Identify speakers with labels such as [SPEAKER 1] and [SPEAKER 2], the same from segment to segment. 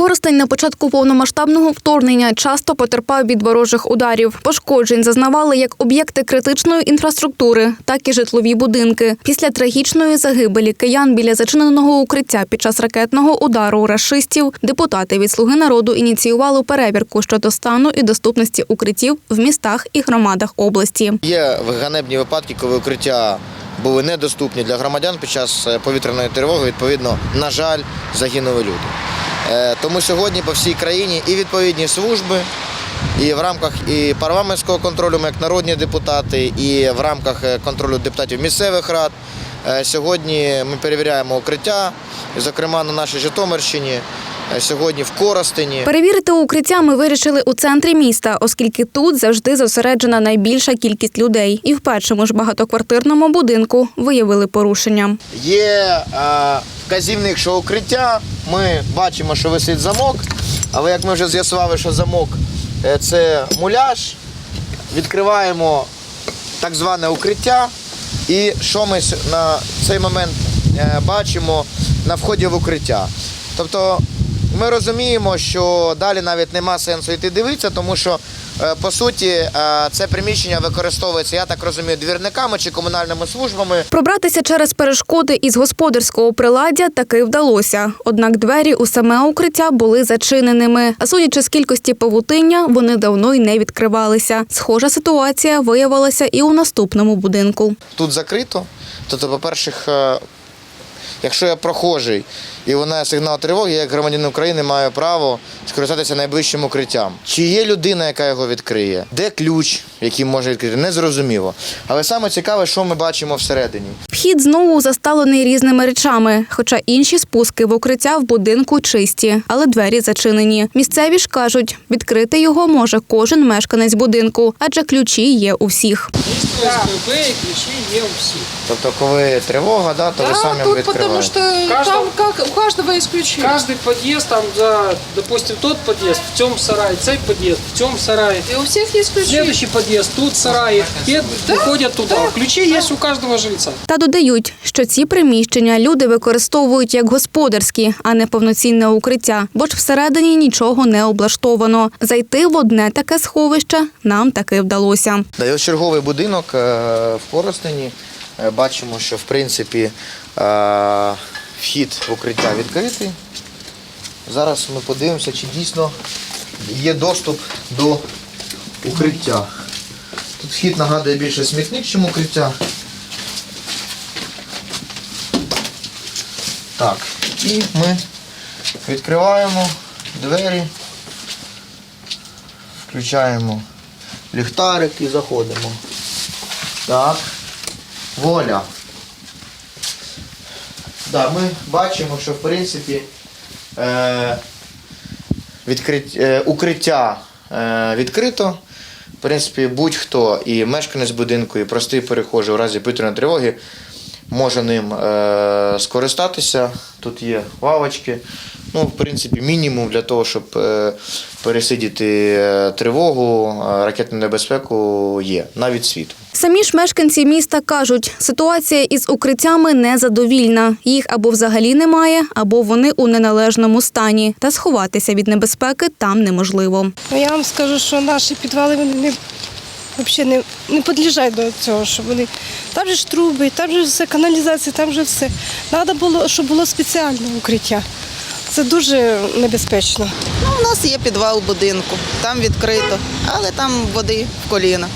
[SPEAKER 1] Коростень на початку повномасштабного вторгнення часто потерпав від ворожих ударів. Пошкоджень зазнавали як об'єкти критичної інфраструктури, так і житлові будинки. Після трагічної загибелі киян біля зачиненого укриття під час ракетного удару рашистів депутати від «Слуги народу ініціювали перевірку щодо стану і доступності укриттів в містах і громадах області.
[SPEAKER 2] Є ганебні випадки, коли укриття були недоступні для громадян під час е, повітряної тривоги. Відповідно, на жаль, загинули люди. Е, Тому сьогодні по всій країні і відповідні служби, і в рамках і парламентського контролю, ми як народні депутати, і в рамках е, контролю депутатів місцевих рад. е, Сьогодні ми перевіряємо укриття, зокрема на нашій Житомирщині, сьогодні в Коростені.
[SPEAKER 1] Перевірити укриття ми вирішили у центрі міста, оскільки тут завжди зосереджена найбільша кількість людей. І в першому ж багатоквартирному будинку виявили порушення.
[SPEAKER 2] Є е, вказівник, що укриття. Ми бачимо, що висить замок, але як ми вже з'ясували, що замок е, це муляж, відкриваємо так зване укриття. І що ми на цей момент е, бачимо на вході в укриття? Тобто ми розуміємо, що далі навіть нема сенсу йти дивитися, тому що е, по суті е, це приміщення використовується, я так розумію, двірниками чи комунальними службами.
[SPEAKER 1] Пробратися через перешкоди із господарського приладдя таки вдалося. Однак двері у саме укриття були зачиненими. А судячи з кількості павутиння, вони давно й не відкривалися. Схожа ситуація виявилася і у наступному будинку.
[SPEAKER 2] тут закрито. Тобто, по-перше, е, якщо я прохожий і лунає сигнал тривоги, я як громадянин України маю право скористатися найближчим укриттям. Чи є людина, яка його відкриє? Де ключ, який може відкрити? Незрозуміло. Але саме цікаве, що ми бачимо всередині.
[SPEAKER 1] Вхід знову заставлений різними речами, хоча інші спуски в укриття в будинку чисті, але двері зачинені. Місцеві ж кажуть, відкрити його може кожен мешканець будинку, адже ключі є у всіх.
[SPEAKER 3] ОСББ є у всіх.
[SPEAKER 2] Тобто, коли тривога, да, то ви самі
[SPEAKER 4] тут
[SPEAKER 2] відкриваєте.
[SPEAKER 4] что
[SPEAKER 3] Каждого-
[SPEAKER 4] там как каждого есть ключи.
[SPEAKER 3] Каждый подъезд, там, за, допустим, тот подъезд, в цьому сараї, цей під'їзд, в цьому сараї.
[SPEAKER 4] И у всех есть ключи.
[SPEAKER 3] Следующий подъезд, тут сараї, і виходять туди. Ключі є у кожного жильця.
[SPEAKER 1] Та додають, що ці приміщення люди використовують як господарські, а не повноцінне укриття, бо ж всередині нічого не облаштовано. Зайти в одне таке сховище нам таки вдалося.
[SPEAKER 2] Да, і ось черговий будинок е, в Коростені. Е, Бачимо, що в принципі е, вхід в укриття відкритий. Зараз ми подивимося, чи дійсно є доступ до укриття. Тут вхід нагадує більше смітник, ніж укриття. Так, і ми відкриваємо двері, включаємо ліхтарик і заходимо. Так. Воля. Да, ми бачимо, що в принципі е, відкрит, е, укриття е, відкрито. В принципі, будь-хто і мешканець будинку, і простий перехожий у разі повітряної тривоги може ним е, скористатися. Тут є лавочки. Ну, в принципі, мінімум для того, щоб е, пересидіти е, тривогу, е, ракетну небезпеку є, навіть світло.
[SPEAKER 1] Самі ж мешканці міста кажуть, ситуація із укриттями незадовільна. Їх або взагалі немає, або вони у неналежному стані. Та сховатися від небезпеки там неможливо.
[SPEAKER 5] Ну, я вам скажу, що наші підвали вони не, взагалі не, не підлежать до цього, що вони там же ж труби, там же все, каналізація, там же все. Треба було, щоб було спеціальне укриття. Це дуже небезпечно.
[SPEAKER 6] Ну, у нас є підвал будинку, там відкрито, але там води в коліна.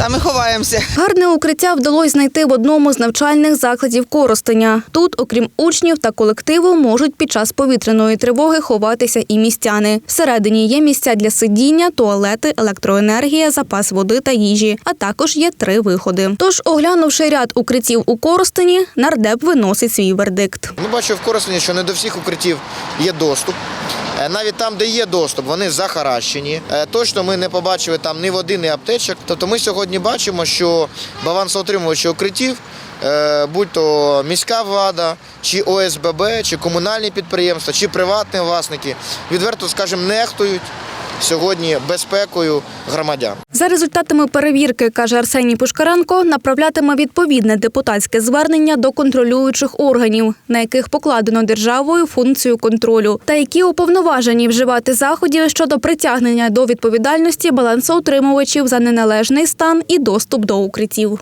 [SPEAKER 6] Там і ховаємося.
[SPEAKER 1] Гарне укриття вдалося знайти в одному з навчальних закладів Коростеня. Тут, окрім учнів та колективу, можуть під час повітряної тривоги ховатися і містяни. Всередині є місця для сидіння, туалети, електроенергія, запас води та їжі, а також є три виходи. Тож, оглянувши ряд укриттів у Коростені, нардеп виносить свій вердикт.
[SPEAKER 2] Ми бачимо в Коростені, що не до всіх укриттів є доступ. Е, Навіть там, де є доступ, вони захаращені. Е, Точно ми не побачили там ні води, ні аптечок. Тобто ми сьогодні бачимо, що балансоутримувачі укриттів, е, будь-то міська влада, чи ОСББ, чи комунальні підприємства, чи приватні власники, відверто, скажімо, нехтують сьогодні безпекою громадян.
[SPEAKER 1] За результатами перевірки, каже Арсеній Пушкаренко, направлятиме відповідне депутатське звернення до контролюючих органів, на яких покладено державою функцію контролю, та які уповноважені вживати заходів щодо притягнення до відповідальності балансоутримувачів за неналежний стан і доступ до укриттів.